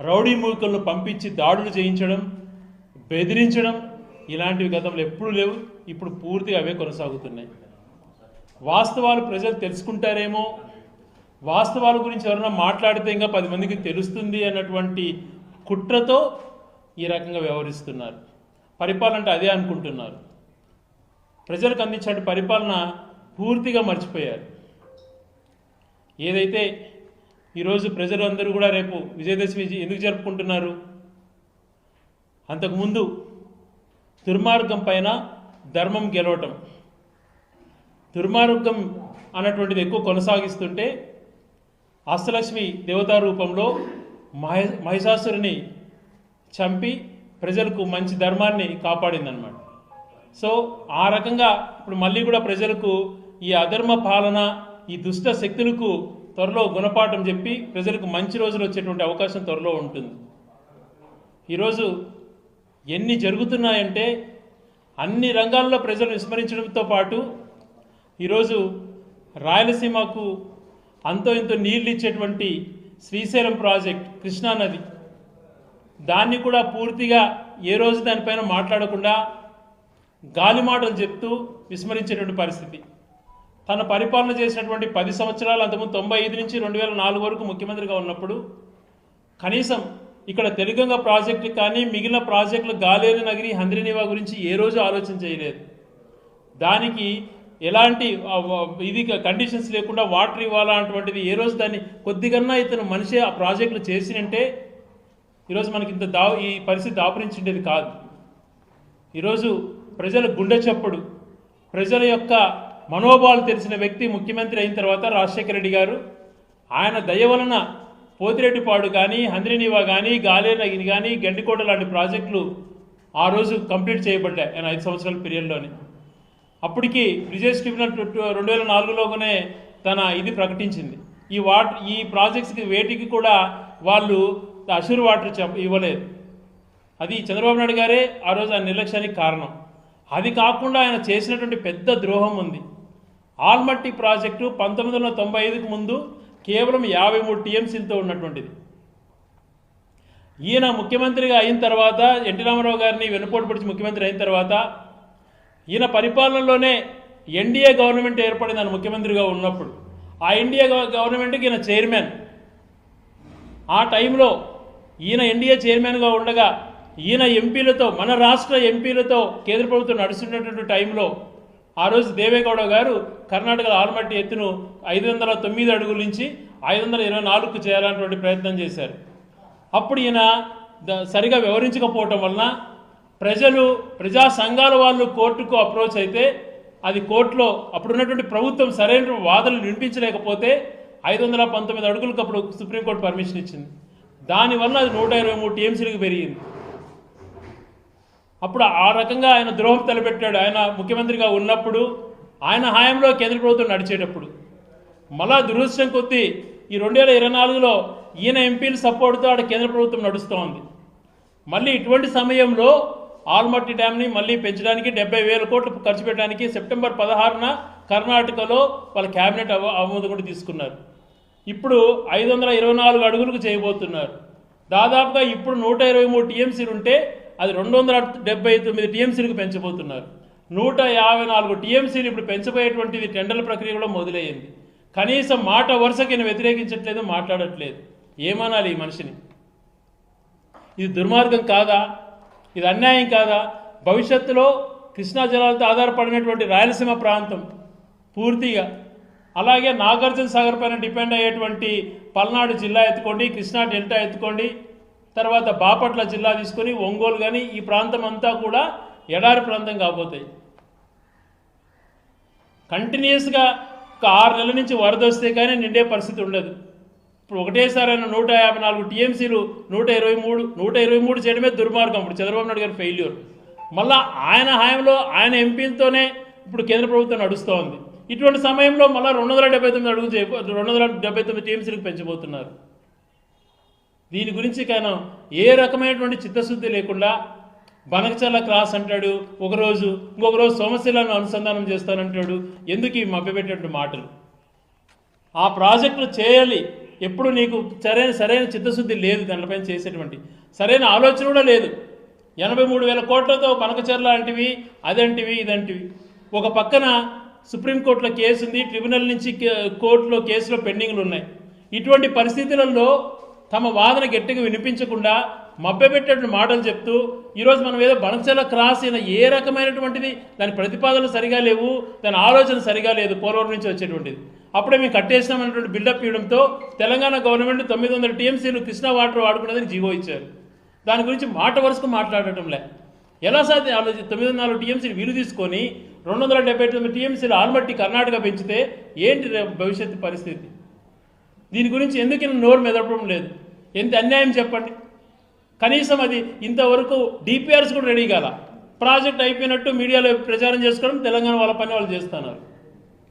Rowdy మూకలను పంపించి దాడులు చేయించడం బెదిరించడం ఇలాంటివి గతంలో ఎప్పుడూ లేవు ఇప్పుడు పూర్తిగా అవే కొనసాగుతున్నాయి. వాస్తవాలు ప్రజలు తెలుసుకుంటారేమో వాస్తవాల గురించి ఎవరైనా మాట్లాడితే ఇంకా పది మందికి తెలుస్తుంది అన్నటువంటి కుట్రతో ఈ రకంగా వ్యవహరిస్తున్నారు. పరిపాలన అంటే అదే అనుకుంటున్నారు. ప్రజలకు అందించిన పరిపాలన పూర్తిగా మర్చిపోయారు. ఏదైతే ఈరోజు ప్రజలు అందరూ కూడా రేపు విజయదశమి ఎందుకు జరుపుకుంటున్నారు? అంతకుముందు దుర్మార్గం పైన ధర్మం గెలవటం. దుర్మార్గం అన్నటువంటిది ఎక్కువ కొనసాగిస్తుంటే అష్టలక్ష్మి దేవతా రూపంలో మహి మహిషాసురుని చంపి ప్రజలకు మంచి ధర్మాన్ని కాపాడిందనమాట సో ఆ రకంగా ఇప్పుడు మళ్ళీ కూడా ప్రజలకు ఈ అధర్మ పాలన ఈ దుష్ట శక్తులకు త్వరలో గుణపాఠం చెప్పి ప్రజలకు మంచి రోజులు వచ్చేటువంటి అవకాశం త్వరలో ఉంటుంది. ఈరోజు ఎన్ని జరుగుతున్నాయంటే అన్ని రంగాల్లో ప్రజలు విస్మరించడంతో పాటు ఈరోజు రాయలసీమకు అంతో ఇంతో నీళ్ళు ఇచ్చేటువంటి శ్రీశైలం ప్రాజెక్ట్ కృష్ణానది దాన్ని కూడా పూర్తిగా ఏ రోజు దానిపైన మాట్లాడకుండా గాలి మాటలు చెప్తూ విస్మరించేటువంటి పరిస్థితి. తన పరిపాలన చేసినటువంటి పది సంవత్సరాలు అంతకుముందు తొంభై ఐదు నుంచి రెండు వేల నాలుగు వరకు ముఖ్యమంత్రిగా ఉన్నప్పుడు కనీసం ఇక్కడ తెలుగంగ ప్రాజెక్టు కానీ మిగిలిన ప్రాజెక్టులు గాలేరు నగిరి హంద్రినివా గురించి ఏ రోజు ఆలోచన చేయలేదు. దానికి ఎలాంటి ఇది కండిషన్స్ లేకుండా వాటర్ ఇవ్వాలా అటువంటిది ఏ రోజు దాన్ని కొద్దిగన్నా ఇతను మనిషి ఆ ప్రాజెక్టులు చేసినంటే ఈరోజు మనకి ఇంత దా ఈ పరిస్థితి దాపురించిండేది కాదు. ఈరోజు ప్రజల గుండె చప్పుడు ప్రజల యొక్క మనోభావాలు తెలిసిన వ్యక్తి ముఖ్యమంత్రి అయిన తర్వాత రాజశేఖర రెడ్డి గారు ఆయన దయ వలన పోతిరెడ్డిపాడు కానీ హంద్రినీవా కానీ గాలేనగిరి కానీ గండికోట లాంటి ప్రాజెక్టులు ఆ రోజు కంప్లీట్ చేయబడ్డాయి ఆయన ఐదు సంవత్సరాల పీరియడ్లోనే. అప్పటికి బ్రిజేష్ ట్రిబ్యునల్ టు- రెండు వేల నాలుగులోనే తన ఇది ప్రకటించింది. ఈ వాటర్ ఈ ప్రాజెక్ట్స్కి వేటికి కూడా వాళ్ళు అషూర్ వాటర్ చెప్ప ఇవ్వలేదు. అది చంద్రబాబు నాయుడు గారే ఆ రోజు ఆ నిర్లక్ష్యానికి కారణం. అది కాకుండా ఆయన చేసినటువంటి పెద్ద ద్రోహం ఉంది. ఆల్మట్టి ప్రాజెక్టు పంతొమ్మిది వందల తొంభై ఐదుకు ముందు కేవలం యాభై మూడు టీఎంసీలతో ఉన్నటువంటిది. ఈయన ముఖ్యమంత్రిగా అయిన తర్వాత ఎన్టీ రామారావు గారిని వెనుపోటు పొడిచి ముఖ్యమంత్రి అయిన తర్వాత ఈయన పరిపాలనలోనే ఎన్డీఏ గవర్నమెంట్ ఏర్పడింది ఆయన ముఖ్యమంత్రిగా ఉన్నప్పుడు. ఆ ఎన్డీఏ గవర్నమెంట్కి ఈయన చైర్మన్. ఆ టైంలో ఈయన ఎన్డీఏ చైర్మన్గా ఉండగా ఈయన ఎంపీలతో మన రాష్ట్ర ఎంపీలతో కేంద్ర ప్రభుత్వం నడుస్తున్నటువంటి టైంలో ఆ రోజు దేవేగౌడ గారు కర్ణాటకలో ఆల్మట్టి ఎత్తును ఐదు వందల తొమ్మిది అడుగుల నుంచి ఐదు వందల ఇరవై నాలుగుకు చేయాలన్నటువంటి ప్రయత్నం చేశారు. అప్పుడు ఈయన సరిగా వివరించకపోవటం వలన ప్రజలు ప్రజా సంఘాల వాళ్ళు కోర్టుకు అప్రోచ్ అయితే అది కోర్టులో అప్పుడున్నటువంటి ప్రభుత్వం సరైన వాదనలు వినిపించలేకపోతే ఐదు వందల పంతొమ్మిది అడుగులకు అప్పుడు సుప్రీంకోర్టు పర్మిషన్ ఇచ్చింది. దానివల్ల అది నూట ఇరవై మూడు టీఎంసీలకు పెరిగింది. అప్పుడు ఆ రకంగా ఆయన ద్రోహం తలపెట్టాడు. ఆయన ముఖ్యమంత్రిగా ఉన్నప్పుడు ఆయన హాయంలో కేంద్ర ప్రభుత్వం నడిచేటప్పుడు. మళ్ళా దురదృష్టం కొద్దీ ఈ రెండు వేల ఇరవై నాలుగులో ఈయన ఎంపీల సపోర్ట్తో ఆడ కేంద్ర ప్రభుత్వం నడుస్తోంది. మళ్ళీ ఇటువంటి సమయంలో ఆల్మట్టి డ్యామ్ని మళ్ళీ పెంచడానికి డెబ్బై వేల కోట్లు ఖర్చు పెట్టడానికి సెప్టెంబర్ పదహారున కర్ణాటకలో వాళ్ళ క్యాబినెట్ ఆమోదం కూడా తీసుకున్నారు. ఇప్పుడు ఐదు వందల ఇరవై నాలుగు అడుగులకు చేయబోతున్నారు. దాదాపుగా ఇప్పుడు నూట ఇరవై మూడు టీఎంసీలు ఉంటే అది రెండు వందల డెబ్బై తొమ్మిది టీఎంసీలకు పెంచబోతున్నారు. నూట యాభై నాలుగు టీఎంసీలు ఇప్పుడు పెంచబోయేటువంటిది టెండర్ల ప్రక్రియ కూడా మొదలయ్యింది. కనీసం మాట వరుసకి నేను వ్యతిరేకించట్లేదు మాట్లాడట్లేదు. ఏమనాలి ఈ మనిషిని? ఇది దుర్మార్గం కాదా? ఇది అన్యాయం కాదా? భవిష్యత్తులో కృష్ణా జలాలతో ఆధారపడినటువంటి రాయలసీమ ప్రాంతం పూర్తిగా అలాగే నాగార్జున సాగర్ పైన డిపెండ్ అయ్యేటువంటి పల్నాడు జిల్లా ఎత్తుకోండి కృష్ణా డెల్టా ఎత్తుకోండి తర్వాత బాపట్ల జిల్లా తీసుకొని ఒంగోలు కానీ ఈ ప్రాంతం అంతా కూడా ఎడారి ప్రాంతం కాబోతాయి. కంటిన్యూస్గా ఒక ఆరు నెలల నుంచి వరద వస్తే కానీ నిండే పరిస్థితి ఉండదు. ఇప్పుడు ఒకటేసారి ఆయన నూట యాభై నాలుగు టీఎంసీలు నూట ఇరవై మూడు నూట ఇరవై మూడు చేయడమే దుర్మార్గం. ఇప్పుడు చంద్రబాబు నాయుడు గారి ఫెయిల్యూర్ మళ్ళా ఆయన హయాంలో ఆయన ఎంపీలతోనే ఇప్పుడు కేంద్ర ప్రభుత్వం నడుస్తోంది. ఇటువంటి సమయంలో మళ్ళీ రెండు వందల డెబ్బై తొమ్మిది అడుగు చేయబో రెండు వందల డెబ్బై తొమ్మిది టీఎంసీలకు పెంచబోతున్నారు. దీని గురించి కాను ఏ రకమైనటువంటి చిత్తశుద్ధి లేకుండా బనకచల్ల క్రాస్ అంటాడు ఒకరోజు ఇంకొక రోజు సోమశిలను అనుసంధానం చేస్తానంటాడు ఎందుకు ఈ మభ్యపెట్టేటువంటి మాటలు? ఆ ప్రాజెక్టులు చేయాలి. ఎప్పుడు నీకు సరైన సరైన చిత్తశుద్ధి లేదు దానిపైన చేసేటువంటి. సరైన ఆలోచన కూడా లేదు. ఎనభై మూడు వేల కోట్లతో పనకచర్ల లాంటివి అదంటివి ఇదంటివి. ఒక పక్కన సుప్రీంకోర్టులో కేసు ఉంది ట్రిబ్యునల్ నుంచి కోర్టులో కేసులో పెండింగ్లు ఉన్నాయి. ఇటువంటి పరిస్థితులలో తమ వాదన గట్టిగా వినిపించకుండా మభ్యపెట్టేటువంటి మాటలు చెప్తూ ఈరోజు మనం ఏదో బనచల క్రాస్ అయిన ఏ రకమైనటువంటిది దాని ప్రతిపాదనలు సరిగా లేవు దాని ఆలోచన సరిగా లేదు పోలవరం నుంచి వచ్చేటువంటిది. అప్పుడే మేము కట్టేసినామనేటువంటి బిల్డప్ ఇవ్వడంతో తెలంగాణ గవర్నమెంట్ తొమ్మిది వందల టీఎంసీలు కృష్ణా వాటర్ వాడుకునేదని జీవో ఇచ్చారు. దాని గురించి మాట వరుసకు మాట్లాడటంలే. ఎలా సాధ్యం? ఆలోచి తొమ్మిది వందల నాలుగు టీఎంసీలు వీలు తీసుకొని రెండు వందల డెబ్బై తొమ్మిది టీఎంసీలు ఆల్మట్టి కర్ణాటక పెంచితే ఏంటి భవిష్యత్తు పరిస్థితి? దీని గురించి ఎందుకు నోరు మెదపడం లేదు? ఎంత అన్యాయం చెప్పండి. కనీసం అది ఇంతవరకు డిపిఆర్స్ కూడా రెడీ కాల? ప్రాజెక్ట్ అయిపోయినట్టు మీడియాలో ప్రచారం చేసుకోవడం తెలంగాణ వాళ్ళ పని వాళ్ళు చేస్తున్నారు.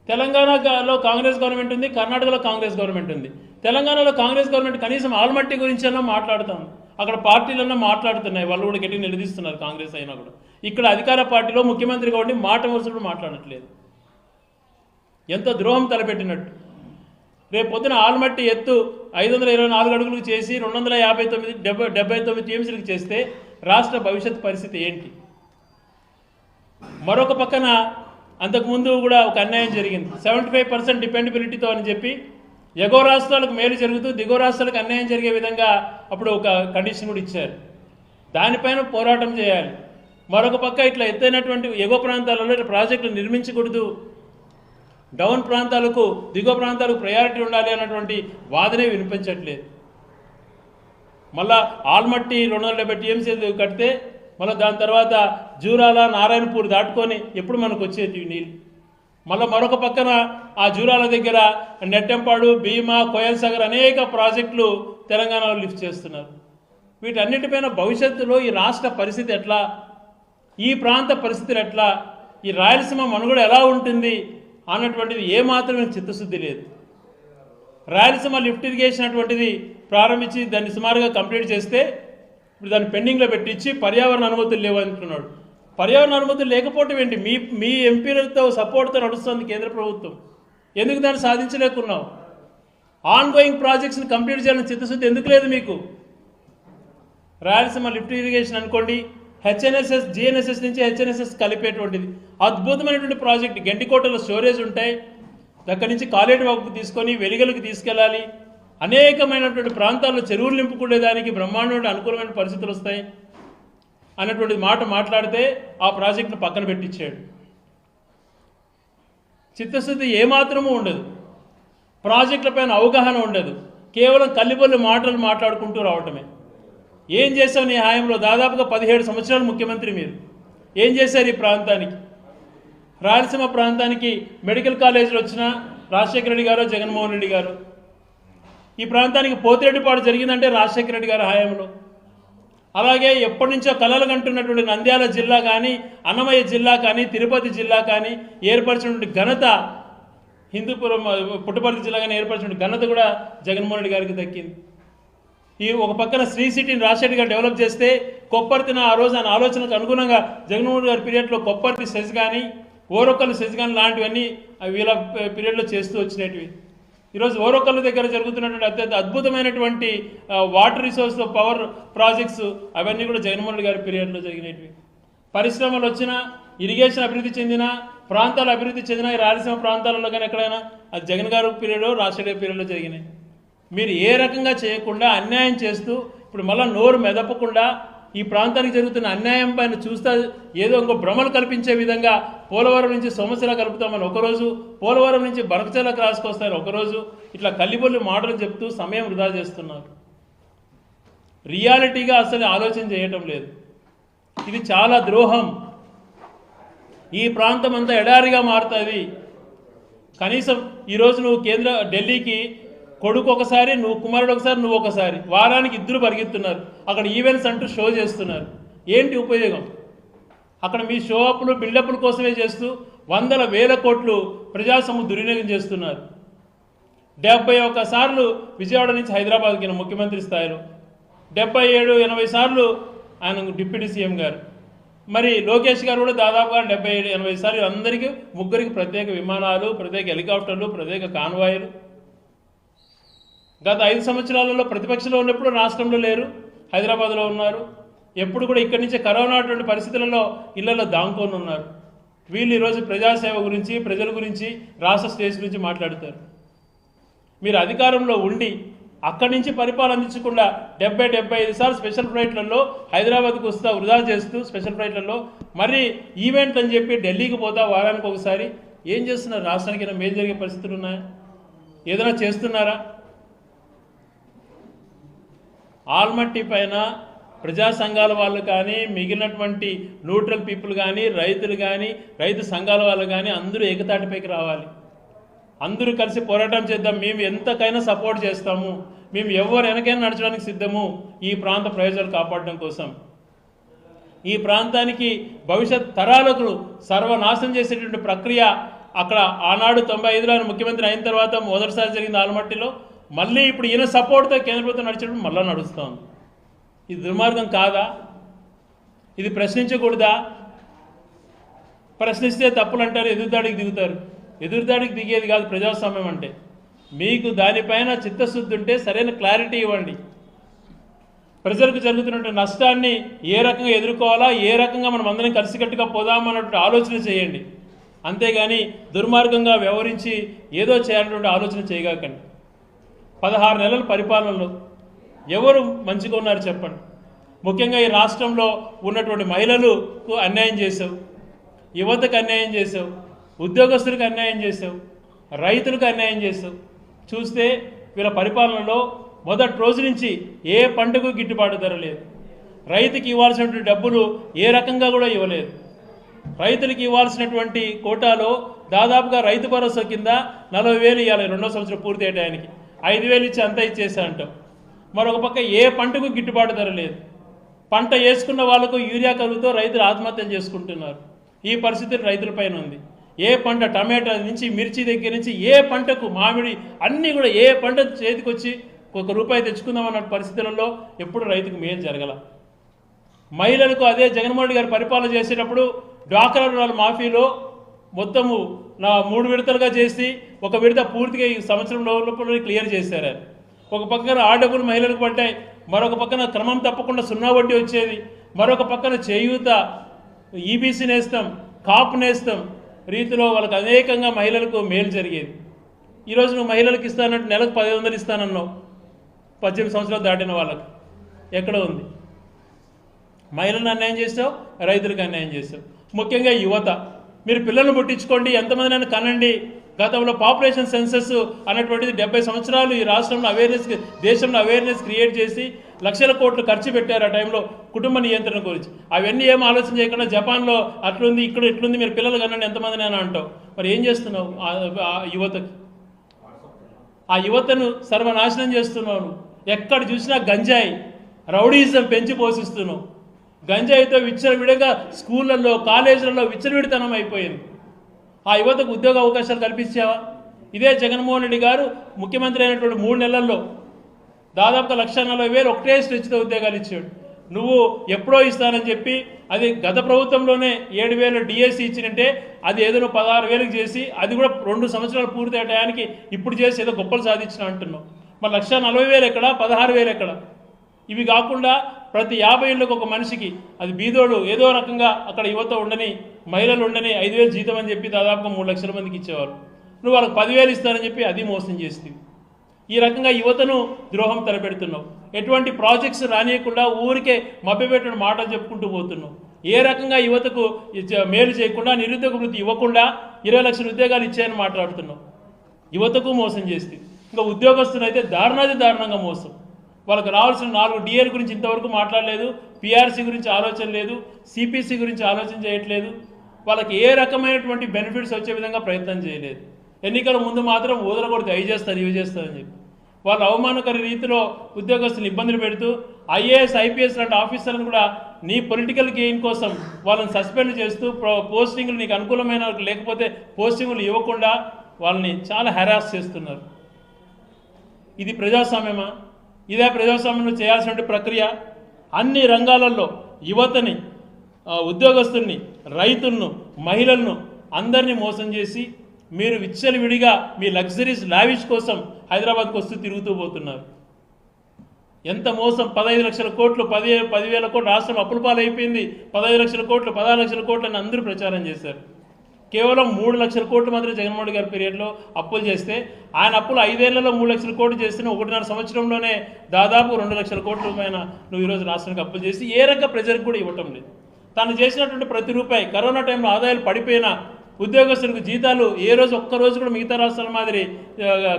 తెలంగాణలో కాంగ్రెస్ గవర్నమెంట్ ఉంది కర్ణాటకలో కాంగ్రెస్ గవర్నమెంట్ ఉంది. తెలంగాణలో కాంగ్రెస్ గవర్నమెంట్ కనీసం ఆల్మట్టి గురించి అన్నా మాట్లాడుతాం. అక్కడ పార్టీలన్నా మాట్లాడుతున్నాయి వాళ్ళు కూడా గట్టి నిలదీస్తున్నారు కాంగ్రెస్ అయినా కూడా. ఇక్కడ అధికార పార్టీలో ముఖ్యమంత్రి కాబట్టి మాట వరుసలు మాట్లాడట్లేదు. ఎంత ద్రోహం తలపెట్టినట్టు. రేపు పొద్దున ఆల్మట్టి ఎత్తు ఐదు వందల ఇరవై నాలుగు అడుగులకు చేసి రెండు వందల యాభై తొమ్మిది డెబ్బై డెబ్బై తొమ్మిది టీఎంసీలకు చేస్తే రాష్ట్ర భవిష్యత్ పరిస్థితి ఏంటి? మరొక పక్కన అంతకుముందు కూడా ఒక అన్యాయం జరిగింది. సెవెంటీ ఫైవ్ పర్సెంట్ డిపెండబిలిటీతో అని చెప్పి ఎగో రాష్ట్రాలకు మేలు జరుగుతూ దిగువ రాష్ట్రాలకు అన్యాయం జరిగే విధంగా అప్పుడు ఒక కండిషన్ కూడా ఇచ్చారు. దానిపైన పోరాటం చేయాలి. మరొక పక్క ఇట్లా ఎత్తైనటువంటి ఎగువ ప్రాంతాలలో ఇట్లా ప్రాజెక్టులు నిర్మించకూడదు. డౌన్ ప్రాంతాలకు దిగువ ప్రాంతాలకు ప్రయారిటీ ఉండాలి అన్నటువంటి వాదనే వినిపించట్లేదు. మళ్ళా ఆల్మట్టి రెండు వందల డెబ్బై టీఎంసీ కడితే మళ్ళీ దాని తర్వాత జూరాల నారాయణపూర్ దాటుకొని ఎప్పుడు మనకు వచ్చేది నీళ్ళు. మళ్ళీ మరొక పక్కన ఆ జూరాల దగ్గర నెట్టెంపాడు భీమా కోయల్ సాగర్ అనేక ప్రాజెక్టులు తెలంగాణలో లిఫ్ట్ చేస్తున్నారు. వీటన్నిటిపైన భవిష్యత్తులో ఈ రాష్ట్ర పరిస్థితి ఎట్లా? ఈ ప్రాంత పరిస్థితులు ఎట్లా? ఈ రాయలసీమ మనుగడ ఎలా ఉంటుంది? అన్నటువంటిది ఏమాత్రమే చిత్తశుద్ధి లేదు. రాయలసీమ లిఫ్ట్ ఇరిగేషన్ అటువంటిది ప్రారంభించి దాన్ని సుమారుగా కంప్లీట్ చేస్తే ఇప్పుడు దాన్ని పెండింగ్లో పెట్టించి పర్యావరణ అనుమతులు లేవు అంటున్నాడు. పర్యావరణ అనుమతులు లేకపోవటం ఏంటి? మీ మీ ఎంపీలతో సపోర్ట్తో నడుస్తుంది కేంద్ర ప్రభుత్వం. ఎందుకు దాన్ని సాధించలేకున్నావు? ఆన్ గోయింగ్ ప్రాజెక్ట్స్ని కంప్లీట్ చేయాలని చిత్తశుద్ధి ఎందుకు లేదు మీకు? రాయలసీమ లిఫ్ట్ ఇరిగేషన్ అనుకోండి హెచ్ఎన్ఎస్ఎస్ జిఎన్ఎస్ఎస్ నుంచి హెచ్ఎన్ఎస్ఎస్ కలిపేటువంటిది. అద్భుతమైనటువంటి ప్రాజెక్ట్. గండికోటలో స్టోరేజ్ ఉంటాయి. అక్కడి నుంచి కాలేటి వాకు తీసుకొని వెలుగలకు తీసుకెళ్ళాలి. అనేకమైనటువంటి ప్రాంతాల్లో చెరువులు నింపుకునేదానికి బ్రహ్మాండమైన అనుకూలమైన పరిస్థితులు వస్తాయి అన్నటువంటి మాట మాట్లాడితే ఆ ప్రాజెక్టును పక్కన పెట్టించాడు. చిత్తశుద్ధి ఏమాత్రమూ ఉండదు. ప్రాజెక్టులపైన అవగాహన ఉండదు. కేవలం కల్లిబొల్లి మాటలు మాట్లాడుకుంటూ రావటమే. ఏం చేశావు నీ హాయంలో? దాదాపుగా పదిహేడు సంవత్సరాలు ముఖ్యమంత్రి మీరు. ఏం చేశారు ఈ ప్రాంతానికి? రాయలసీమ ప్రాంతానికి మెడికల్ కాలేజీలు వచ్చిన రాజశేఖర రెడ్డి గారు జగన్మోహన్ రెడ్డి గారు? ఈ ప్రాంతానికి పోతిరెడ్డిపాడు జరిగిందంటే రాజశేఖర రెడ్డి గారి హయాంలో. అలాగే ఎప్పటి నుంచో కలలు కంటున్నటువంటి నంద్యాల జిల్లా కానీ అన్నమయ్య జిల్లా కానీ తిరుపతి జిల్లా కానీ ఏర్పరిచినటువంటి ఘనత హిందూపురం పుట్టపర్తి జిల్లా కానీ ఏర్పరిచిన ఘనత కూడా జగన్మోహన్ రెడ్డి గారికి దక్కింది. ఈ ఒక పక్కన శ్రీ సిటీని రాజశేఖర్ గారు డెవలప్ చేస్తే కొప్పర్తిన ఆ రోజు ఆయన ఆలోచనకు అనుగుణంగా జగన్మోహన్ గారి పీరియడ్లో కొప్పర్తి సెజ్ కానీ ఓరొక్కలు సెజ్ కానీ లాంటివన్నీ అవి వీళ్ళ పీరియడ్లో చేస్తూ వచ్చినవి ఈరోజు ఓరొక్కల దగ్గర జరుగుతున్నటువంటి అత్యంత అద్భుతమైనటువంటి వాటర్ రిసోర్స్ పవర్ ప్రాజెక్ట్స్ అవన్నీ కూడా జగన్మోహన్ గారి పీరియడ్లో జరిగినవి పరిశ్రమలు వచ్చినా ఇరిగేషన్ అభివృద్ధి చెందిన ప్రాంతాలు అభివృద్ధి చెందిన రాయలసీమ ప్రాంతాలలో కానీ ఎక్కడైనా అది జగన్ గారు పీరియడ్ రాజశేఖర్ పీరియడ్లో జరిగినాయి. మీరు ఏ రకంగా చేయకుండా అన్యాయం చేస్తూ ఇప్పుడు మళ్ళీ నోరు మెదపకుండా ఈ ప్రాంతానికి జరుగుతున్న అన్యాయం పైన చూస్తా ఏదో ఇంకో భ్రమలు కల్పించే విధంగా పోలవరం నుంచి సోమశిల కలుపుతామని ఒకరోజు పోలవరం నుంచి బరకచల క్రాస్కి వస్తారని ఒకరోజు. ఇట్లా కల్లిబొల్లి మాటలు చెప్తూ సమయం వృధా చేస్తున్నారు. రియాలిటీగా అసలు ఆలోచన చేయటం లేదు. ఇది చాలా ద్రోహం. ఈ ప్రాంతం అంతా ఎడారిగా మారుతుంది. కనీసం ఈరోజు నువ్వు కేంద్ర ఢిల్లీకి కొడుకు ఒకసారి నువ్వు కుమారుడు ఒకసారి నువ్వు ఒకసారి. వారానికి ఇద్దరు పరిగెత్తున్నారు. అక్కడ ఈవెంట్స్ అంటూ షో చేస్తున్నారు. ఏంటి ఉపయోగం? అక్కడ మీ షో అప్లు బిల్డప్ల కోసమే చేస్తూ వందల వేల కోట్లు ప్రజాసొమ్ము దుర్వినియోగం చేస్తున్నారు. డెబ్బై ఒక్క సార్లు విజయవాడ నుంచి హైదరాబాద్కి ముఖ్యమంత్రి స్థాయిలో. డెబ్బై ఏడు ఎనభై సార్లు ఆయన డిప్యూటీ సీఎం గారు. మరి లోకేష్ గారు కూడా దాదాపుగా డెబ్బై ఏడు ఎనభై సార్లు అందరికీ ముగ్గురికి ప్రత్యేక విమానాలు ప్రత్యేక హెలికాప్టర్లు ప్రత్యేక కాన్వాయిలు గత ఐదు సంవత్సరాలలో ప్రతిపక్షంలో ఉన్నప్పుడు రాష్ట్రంలో లేరు హైదరాబాద్లో ఉన్నారు. ఎప్పుడు కూడా ఇక్కడి నుంచే కరోనా అటువంటి పరిస్థితులలో ఇళ్ళలో దాంకొని ఉన్నారు. వీళ్ళు ఈరోజు ప్రజాసేవ గురించి ప్రజల గురించి రాష్ట్ర స్టేజ్ గురించి మాట్లాడతారు. మీరు అధికారంలో ఉండి అక్కడి నుంచి పరిపాలన అందించకుండా డెబ్బై డెబ్బై ఐదు సార్లు స్పెషల్ ఫ్లైట్లలో హైదరాబాద్కు వస్తా వృధా చేస్తూ స్పెషల్ ఫ్లైట్లలో మరి ఈవెంట్ అని చెప్పి ఢిల్లీకి పోతా వారానికి ఒకసారి ఏం చేస్తున్నారు? రాష్ట్రానికి ఏమైనా మేలు జరిగే పరిస్థితులు ఉన్నాయా? ఏదైనా చేస్తున్నారా? ఆల్మట్టి పైన ప్రజా సంఘాల వాళ్ళు కానీ మిగిలినటువంటి న్యూట్రల్ పీపుల్ కానీ రైతులు కానీ రైతు సంఘాల వాళ్ళు కానీ అందరూ ఏకతాటిపైకి రావాలి. అందరూ కలిసి పోరాటం చేద్దాం. మేము ఎంతకైనా సపోర్ట్ చేస్తాము. మేము ఎవరు వెనకైనా నడచడానికి సిద్ధము. ఈ ప్రాంత ప్రయోజనాలు కాపాడడం కోసం. ఈ ప్రాంతానికి భవిష్యత్ తరాలకు సర్వనాశనం చేసేటువంటి ప్రక్రియ అక్కడ ఆనాడు తొంభై ఐదులో ముఖ్యమంత్రి అయిన తర్వాత మొదటిసారి జరిగింది ఆల్మట్టిలో. మళ్ళీ ఇప్పుడు ఈయన సపోర్ట్తో కేంద్ర ప్రభుత్వం నడిచేటప్పుడు మళ్ళీ నడుస్తుంది ఇది దుర్మార్గం కాదా? ఇది ప్రశ్నించకూడదా? ప్రశ్నిస్తే తప్పులు అంటారు ఎదురుదాడికి దిగుతారు. ఎదురుదాడికి దిగేది కాదు ప్రజాస్వామ్యం అంటే. మీకు దానిపైన చిత్తశుద్ధి ఉంటే సరైన క్లారిటీ ఇవ్వండి. ప్రజలకు జరుగుతున్నటువంటి నష్టాన్ని ఏ రకంగా ఎదుర్కోవాలా ఏ రకంగా మనం అందరం కలిసికట్టుగా పోదామన్నటువంటి ఆలోచన చేయండి. అంతేగాని దుర్మార్గంగా వ్యవహరించి ఏదో చేయాలన్నటువంటి ఆలోచన చేయగాకండి. పదహారు నెలల పరిపాలనలో ఎవరు మంచిగా ఉన్నారు చెప్పండి. ముఖ్యంగా ఈ రాష్ట్రంలో ఉన్నటువంటి మహిళలకు అన్యాయం చేసావు యువతకు అన్యాయం చేసావు ఉద్యోగస్తులకు అన్యాయం చేసావు రైతులకు అన్యాయం చేసావు చూస్తే వీళ్ళ పరిపాలనలో మొదటి రోజు నుంచి ఏ పంటకు గిట్టుబాటు ధర లేదు. రైతుకి ఇవ్వాల్సినటువంటి డబ్బులు ఏ రకంగా కూడా ఇవ్వలేదు. రైతులకు ఇవ్వాల్సినటువంటి కోటాలో దాదాపుగా రైతు భరోసా కింద నలభై వేలు ఇవ్వాలి రెండో సంవత్సరం పూర్తి అయ్యడానికి ఐదు వేలు ఇచ్చి అంతా ఇచ్చేసా అంటాం. మరొక పక్క ఏ పంటకు గిట్టుబాటు ధర లేదు. పంట వేసుకున్న వాళ్ళకు యూరియా కలుగుతో రైతులు ఆత్మహత్యలు చేసుకుంటున్నారు. ఈ పరిస్థితి రైతులపైన ఉంది. ఏ పంట టమాటా నుంచి మిర్చి దగ్గర నుంచి ఏ పంటకు మామిడి అన్నీ కూడా ఏ పంట చేతికొచ్చి ఒక రూపాయి తెచ్చుకుందాం అన్న పరిస్థితులలో ఎప్పుడు రైతుకు మేలు జరగల. మహిళలకు అదే జగన్మోహన్ గారు పరిపాలన చేసేటప్పుడు డ్వాక్రా రుణాల మాఫీలో మొత్తము నా మూడు విడతలుగా చేసి ఒక విడత పూర్తిగా ఈ సంవత్సరం లోపల క్లియర్ చేశారు. ఒక పక్కన ఆ డబ్బులు మహిళలకు పడ్డాయి మరొక పక్కన క్రమం తప్పకుండా సున్నా వడ్డీ వచ్చేది మరొక పక్కన చేయూత ఈబీసీ నేస్తాం కాపు నేస్తాం రీతిలో వాళ్ళకి అనేకంగా మహిళలకు మేలు జరిగేది. ఈరోజు నువ్వు మహిళలకు ఇస్తానంటే నెలకు పది వందలు ఇస్తానన్నావు. పద్దెనిమిది సంవత్సరాలు దాటిన వాళ్ళకి ఎక్కడ ఉంది? మహిళలను అన్యాయం చేస్తావు రైతులకు అన్యాయం చేస్తావు ముఖ్యంగా యువత. మీరు పిల్లలను పుట్టించుకోండి ఎంతమందినైనా కనండి గతంలో పాపులేషన్ సెన్సెస్ అనేటువంటిది డెబ్బై సంవత్సరాలు ఈ రాష్ట్రంలో అవేర్నెస్ దేశంలో అవేర్నెస్ క్రియేట్ చేసి లక్షల కోట్లు ఖర్చు పెట్టారు ఆ టైంలో కుటుంబ నియంత్రణ గురించి. అవన్నీ ఏం ఆలోచన చేయకుండా జపాన్లో అట్లుంది ఇక్కడ ఇట్లుంది మీరు పిల్లలు కనండి ఎంతమందినైనా అంటావు. మరి ఏం చేస్తున్నావు? యువత ఆ యువతకి ఆ యువతను సర్వనాశనం చేస్తున్నావు ఎక్కడ చూసినా గంజాయి రౌడీజం పెంచి పోషిస్తున్నావు. గంజాయితో విచ్చలవిడిగా స్కూళ్ళల్లో కాలేజీలలో విచ్చలవిడితనం అయిపోయింది. ఆ యువతకు ఉద్యోగ అవకాశాలు కల్పించావా? ఇదే జగన్మోహన్ రెడ్డి గారు ముఖ్యమంత్రి అయినటువంటి మూడు నెలల్లో దాదాపుగా లక్ష నలభై వేలు ఒకటే స్ట్రెచ్తో ఉద్యోగాలు ఇచ్చాడు. నువ్వు ఎప్పుడో ఇస్తానని చెప్పి అది గత ప్రభుత్వంలోనే ఏడు వేలు డిఎస్సి ఇచ్చినంటే అది ఏదో నువ్వు పదహారు వేలకు చేసి అది కూడా రెండు సంవత్సరాలు పూర్తి టయానికి ఇప్పుడు చేసి ఏదో గొప్పలు సాధించిన అంటున్నావు. మరి లక్ష నలభై వేలు ఎక్కడ? పదహారు వేలు ఎక్కడ? ఇవి కాకుండా ప్రతి యాభై ఏళ్ళకు ఒక మనిషికి అది బీదోడు ఏదో రకంగా అక్కడ యువత ఉండని మహిళలు ఉండని ఐదు వేలు జీతం అని చెప్పి దాదాపుగా మూడు లక్షల మందికి ఇచ్చేవారు. నువ్వు వాళ్ళకి పదివేలు ఇస్తానని చెప్పి అది మోసం చేస్తుంది ఈ రకంగా యువతను ద్రోహం తలపెడుతున్నావు. ఎటువంటి ప్రాజెక్ట్స్ రానియకుండా ఊరికే మభ్యపెట్టిన మాటలు చెప్పుకుంటూ పోతున్నావు. ఏ రకంగా యువతకు మేలు చేయకుండా నిరుద్యోగ వృత్తి ఇవ్వకుండా ఇరవై లక్షల ఉద్యోగాలు ఇచ్చాయని మాట్లాడుతున్నావు. యువతకు మోసం చేస్తే ఇంకా ఉద్యోగస్తులు అయితే దారుణాది దారుణంగా మోసం. వాళ్ళకి రావాల్సిన నాలుగు డిఏల గురించి ఇంతవరకు మాట్లాడలేదు పిఆర్సీ గురించి ఆలోచన లేదు సిపిసి గురించి ఆలోచన చేయట్లేదు. వాళ్ళకి ఏ రకమైనటువంటి బెనిఫిట్స్ వచ్చే విధంగా ప్రయత్నం చేయలేదు. ఎన్నికల ముందు మాత్రం వదలకూడదు అవి చేస్తారు ఇవి చేస్తారని చెప్పి. వాళ్ళు అవమానకర రీతిలో ఉద్యోగస్తులు ఇబ్బందులు పెడుతూ ఐఏఎస్ ఐపీఎస్ లాంటి ఆఫీసర్లను కూడా నీ పొలిటికల్ గెయిన్ కోసం వాళ్ళని సస్పెండ్ చేస్తూ పోస్టింగ్లు నీకు అనుకూలమైన లేకపోతే పోస్టింగ్లు ఇవ్వకుండా వాళ్ళని చాలా హెరాస్ చేస్తున్నారు. ఇది ప్రజాస్వామ్యమా? ఇదే ప్రజాస్వామ్యంలో చేయాల్సిన ప్రక్రియ అన్ని రంగాలలో యువతని ఉద్యోగస్తుల్ని రైతులను మహిళలను అందరినీ మోసం చేసి మీరు విచ్చలవిడిగా మీ లగ్జరీస్ లావిష్ కోసం హైదరాబాద్కు వస్తూ తిరుగుతూ పోతున్నారు. ఎంత మోసం? పదహైదు లక్షల కోట్లు పది పదివేల కోట్లు రాష్ట్రం అప్పుల పాలైపోయింది పదహైదు లక్షల కోట్లు పదహారు లక్షల కోట్లు అని అందరూ ప్రచారం చేశారు. కేవలం మూడు లక్షల కోట్లు మాత్రం జగన్మోహన్ రెడ్డి గారి పీరియడ్లో అప్పులు చేస్తే ఆయన అప్పులు ఐదేళ్ళలో మూడు లక్షల కోట్లు చేస్తే ఒకటిన్నర సంవత్సరంలోనే దాదాపు రెండు లక్షల కోట్ల పైన నువ్వు ఈరోజు రాష్ట్రానికి అప్పులు చేసి ఏ రకంగా ప్రజలకు కూడా ఇవ్వటం లేదు. తను చేసినటువంటి ప్రతి రూపాయి కరోనా టైంలో ఆదాయాలు పడిపోయినా ఉద్యోగస్తులకు జీతాలు ఏ రోజు ఒక్క రోజు కూడా మిగతా రాష్ట్రాల మాదిరి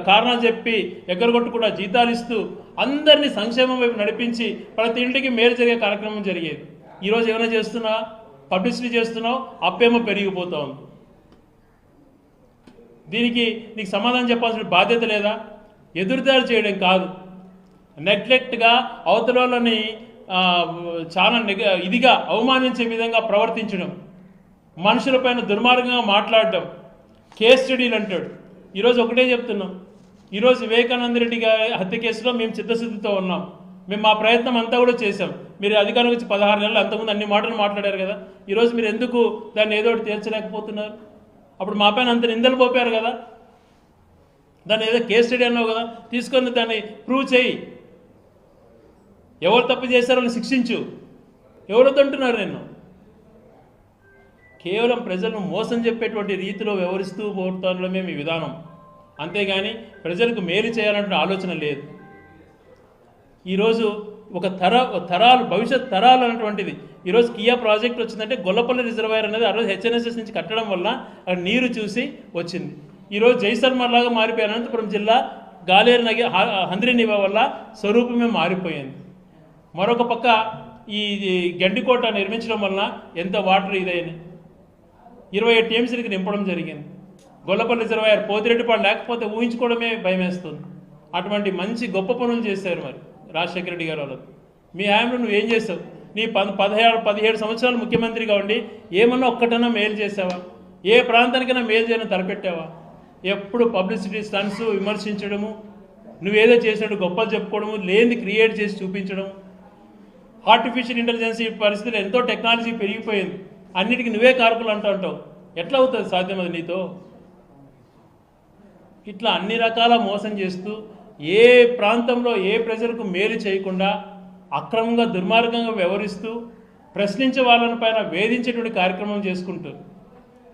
కారణాలు చెప్పి ఎగ్గరగొట్టు కూడా జీతాలు ఇస్తూ అందరినీ సంక్షేమం వైపు నడిపించి ప్రతి ఇంటికి మేలు జరిగే కార్యక్రమం జరిగేది. ఈరోజు ఏమైనా చేస్తున్నా? పబ్లిసిటీ చేస్తున్నావు? అప్పేమో పెరిగిపోతా ఉంది. దీనికి నీకు సమాధానం చెప్పాల్సిన బాధ్యత లేదా? ఎదురుదారి చేయడం కాదు. నెగ్లెక్ట్గా అవతలని చాలా నెగ ఇదిగా అవమానించే విధంగా ప్రవర్తించడం. మనుషులపైన దుర్మార్గంగా మాట్లాడడం. కేస్ స్టడీలు అంటాడు. ఈరోజు ఒకటే చెప్తున్నాం. ఈరోజు వివేకానంద రెడ్డి గారి హత్య కేసులో మేము చిత్తశుద్ధితో ఉన్నాం. మేము మా ప్రయత్నం అంతా కూడా చేశాం. మీరు అధికారం వచ్చి పదహారు నెలలు అంతకుముందు అన్ని మాటలు మాట్లాడారు కదా. ఈరోజు మీరు ఎందుకు దాన్ని ఏదో ఒకటి తీర్చలేకపోతున్నారు అప్పుడు మా పైన అంత నిందలు పోపారు కదా. దాన్ని ఏదో కేస్ స్టడీ అన్నావు కదా. తీసుకొని దాన్ని ప్రూవ్ చేయి. ఎవరు తప్పు చేశారో వాళ్ళని శిక్షించు. ఎవరు వద్దంటున్నారు నిన్ను? కేవలం ప్రజలను మోసం చెప్పేటువంటి రీతిలో వ్యవహరిస్తూ పోవటంలో మీ విధానం. అంతేగాని ప్రజలకు మేలు చేయాలంటే ఆలోచన లేదు. ఈరోజు ఒక తర తరాలు భవిష్యత్ తరాలు అన్నటువంటిది ఈరోజు కియా ప్రాజెక్ట్ వచ్చిందంటే గొల్లపల్లి రిజర్వాయర్ అనేది ఆ రోజు హెచ్ఎన్ఎస్ఎస్ నుంచి కట్టడం వల్ల నీరు చూసి వచ్చింది. ఈరోజు జైసల్మర్ లాగా మారిపోయి అనంతపురం జిల్లా గాలేరు నగి హంద్రినివా వల్ల స్వరూపమే మారిపోయింది. మరొక పక్క ఈ ఈ గండికోట నిర్మించడం వలన ఎంత వాటర్ ఇదైంది? ఇరవై ఏడు టీఎంసీలకి నింపడం జరిగింది. గొల్లపల్లి రిజర్వాయర్ పోతిరెడ్డిపాడు లేకపోతే ఊహించుకోవడమే భయమేస్తుంది. అటువంటి మంచి గొప్ప పనులు చేశారు మరి. రాజశేఖర రెడ్డి గారు వాళ్ళకు మీ హయాంలో నువ్వు ఏం చేస్తావు? నీ పద పదిహేడు పదిహేడు సంవత్సరాలు ముఖ్యమంత్రిగా ఉండి ఏమన్నా ఒక్కటన్నా మేలు చేసావా? ఏ ప్రాంతానికైనా మేలు చేయడం తలపెట్టావా? ఎప్పుడు పబ్లిసిటీ స్టన్స్ విమర్శించడము నువ్వేదో చేసినట్టు గొప్పలు చెప్పుకోవడము లేనిది క్రియేట్ చేసి చూపించడం. ఆర్టిఫిషియల్ ఇంటెలిజెన్స్ పరిస్థితులు ఎంతో టెక్నాలజీ పెరిగిపోయింది. అన్నిటికీ నువ్వే కారకులు అంటూ ఉంటావు. ఎట్లా అవుతుంది సాధ్యం అది నీతో? ఇట్లా అన్ని రకాల మోసం చేస్తూ ఏ ప్రాంతంలో ఏ ప్రజలకు మేలు చేయకుండా అక్రమంగా దుర్మార్గంగా వ్యవహరిస్తూ ప్రశ్నించే వాళ్ళని పైన వేధించేటువంటి కార్యక్రమం చేసుకుంటూ.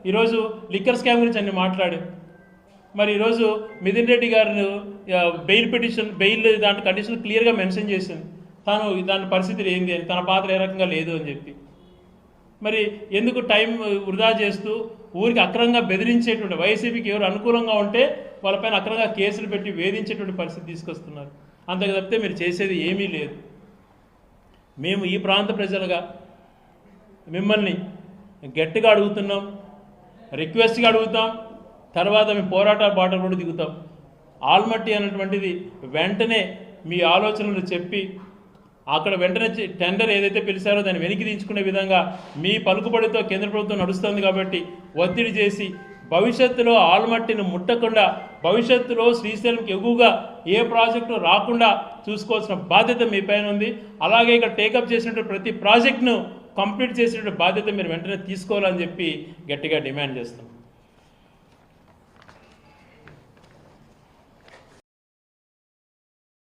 ఈరోజు లిక్కర్ స్కామ్ గురించి అన్ని మాట్లాడు. మరి ఈరోజు Mithun Reddy garu bail petition bail దాని కండిషన్ క్లియర్గా మెన్షన్ చేసింది. తాను దాని పరిస్థితి ఏంది అని తన పాత్ర ఏ రకంగా లేదు అని చెప్పి. మరి ఎందుకు టైం వృధా చేస్తూ ఊరికి అక్రమంగా బెదిరించేటువంటి వైసీపీకి ఎవరు అనుకూలంగా ఉంటే వాళ్ళపైన అక్రమంగా కేసులు పెట్టి వేధించేటువంటి పరిస్థితి తీసుకొస్తున్నారు. అంతకు తప్పితే మీరు చేసేది ఏమీ లేదు. మేము ఈ ప్రాంత ప్రజలుగా మిమ్మల్ని గట్టిగా అడుగుతున్నాం రిక్వెస్ట్గా అడుగుతాం తర్వాత మేము పోరాట బాట కూడా దిగుతాం. ఆల్మట్టి అనేటువంటిది వెంటనే మీ ఆలోచనలు చెప్పి అక్కడ వెంటనే టెండర్ ఏదైతే పిలిచారో దాన్ని వెనక్కి దించుకునే విధంగా మీ పలుకుబడితో కేంద్ర ప్రభుత్వం నడుస్తుంది కాబట్టి ఒత్తిడి చేసి భవిష్యత్తులో ఆల్మట్టిని ముట్టకుండా భవిష్యత్తులో శ్రీశైలంకి ఎగువగా ఏ ప్రాజెక్టు రాకుండా చూసుకోవాల్సిన బాధ్యత మీ పైన ఉంది. అలాగే ఇక్కడ టేకప్ చేసినటువంటి ప్రతి ప్రాజెక్ట్ను కంప్లీట్ చేసినటువంటి బాధ్యత మీరు వెంటనే తీసుకోవాలని చెప్పి గట్టిగా డిమాండ్ చేస్తాం